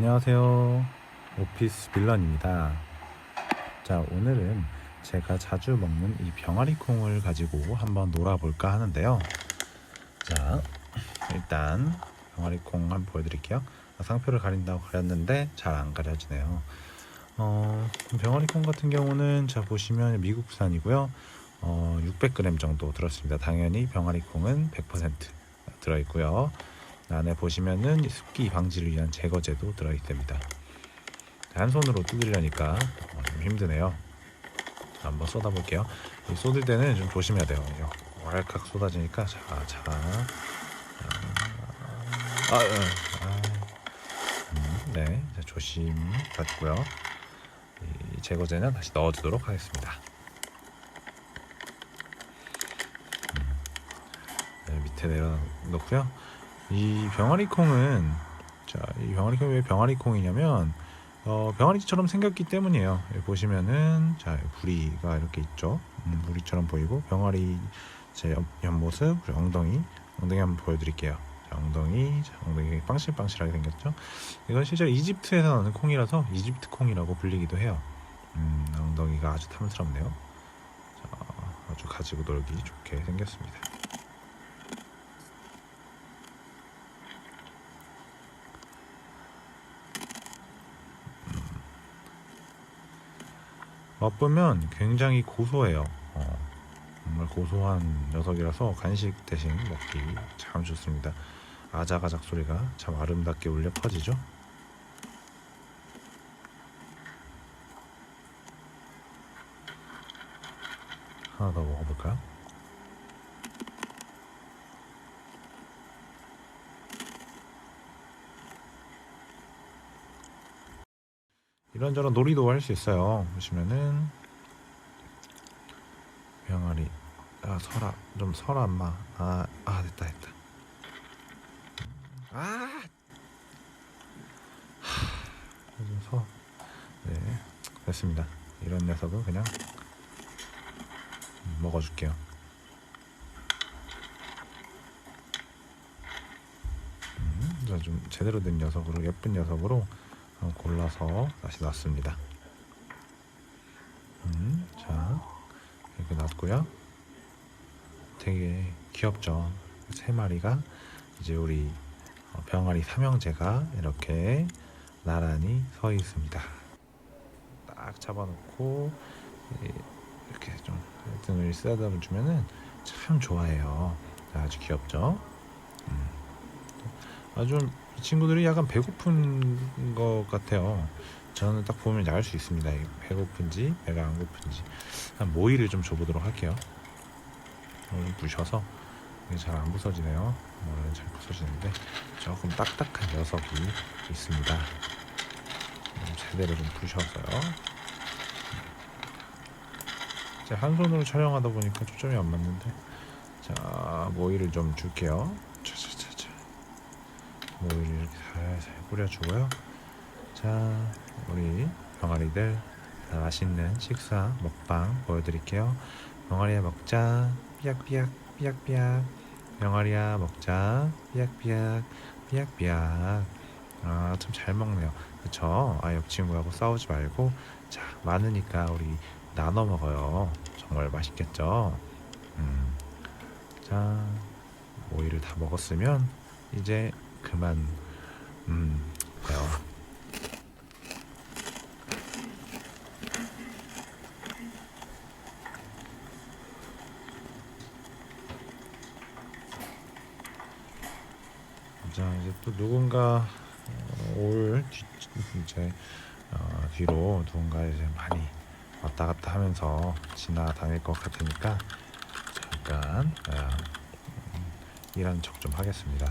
안녕하세요. 오피스 빌런입니다. 자, 오늘은 제가 자주 먹는 이 병아리 콩을 가지고 한번 놀아볼까 하는데요. 자, 일단 병아리 콩 한번 보여드릴게요. 상표를 가린다고 가렸는데 잘 안 가려지네요. 어, 병아리 콩 같은 경우는 자 보시면 미국산이고요. 어, 600g 정도 들었습니다. 당연히 병아리 콩은 100% 들어있고요. 안에 보시면은 이 습기 방지를 위한 제거제도 들어있답니다. 한 손으로 어, 좀 힘드네요. 한번 쏟아볼게요. 이 쏟을 때는 좀 조심해야 돼요. 왈칵 쏟아지니까 자, 자, 아, 아, 아, 아. 음, 네, 자, 조심 갖고요. 이 제거제는 다시 넣어주도록 하겠습니다. 음, 네, 밑에 내려놓고요. 이 병아리 콩은 자, 이 병아리 콩이 왜 병아리 콩이냐면 어, 병아리처럼 생겼기 때문이에요. 여기 보시면은 자 부리가 이렇게 있죠. 음, 부리처럼 보이고 병아리 제 옆, 옆모습 엉덩이 엉덩이 한번 보여드릴게요. 자, 엉덩이 자, 엉덩이 빵실빵실하게 생겼죠. 이건 실제로 이집트에서 나는 콩이라서 이집트 콩이라고 불리기도 해요. 음, 엉덩이가 아주 탐스럽네요. 자, 아주 가지고 놀기 좋게 생겼습니다. 맛보면 굉장히 고소해요. 어, 정말 고소한 녀석이라서 간식 대신 먹기 참 좋습니다. 아작아작 소리가 참 아름답게 울려 퍼지죠. 하나 더 먹어볼까요? 이런저런 놀이도 할 수 있어요. 보시면은 병아리 아 설아 좀 설아 엄마 아, 아 됐다 됐다 아 요즘 서네 됐습니다. 이런 녀석은 그냥 먹어줄게요. 음, 자, 좀 제대로 된 녀석으로 예쁜 녀석으로 골라서 다시 놨습니다. 음, 자 이렇게 놨고요. 되게 귀엽죠. 세 마리가 이제 우리 어, 병아리 삼형제가 이렇게 나란히 서 있습니다. 딱 잡아놓고 이- 이렇게 좀 등을 쓰다듬어 주면은 참 좋아해요. 아주 귀엽죠. 음. 아주 이 친구들이 약간 배고픈 것 같아요. 저는 딱 보면 알 수 있습니다. 이 배고픈지 배가 안 고픈지. 한 모이를 좀 줘보도록 할게요. 오늘 부셔서 잘 안 부서지네요. 오늘은 잘 부서지는데 조금 딱딱한 녀석이 있습니다. 음, 제대로 좀 부셔서요. 제가 한 손으로 촬영하다 보니까 초점이 안 맞는데 자 모이를 좀 줄게요. 차차차 차. 모이를 이렇게 살살 뿌려주고요. 자, 우리 병아리들 맛있는 식사 먹방 보여드릴게요. 병아리야 먹자, 삐약삐약, 삐약삐약. 병아리야 먹자, 삐약삐약, 삐약삐약. 아, 참 잘 먹네요. 그쵸? 아, 옆 친구하고 싸우지 말고, 자, 많으니까 우리 나눠 먹어요. 정말 맛있겠죠? 음. 자, 모이를 다 먹었으면, 이제 그만 음 돼요. 자 이제 또 누군가 어, 올 뒤, 이제 어, 뒤로 누군가 이제 많이 왔다 갔다 하면서 지나다닐 것 같으니까 잠깐 어, 음, 일하는 척좀 하겠습니다.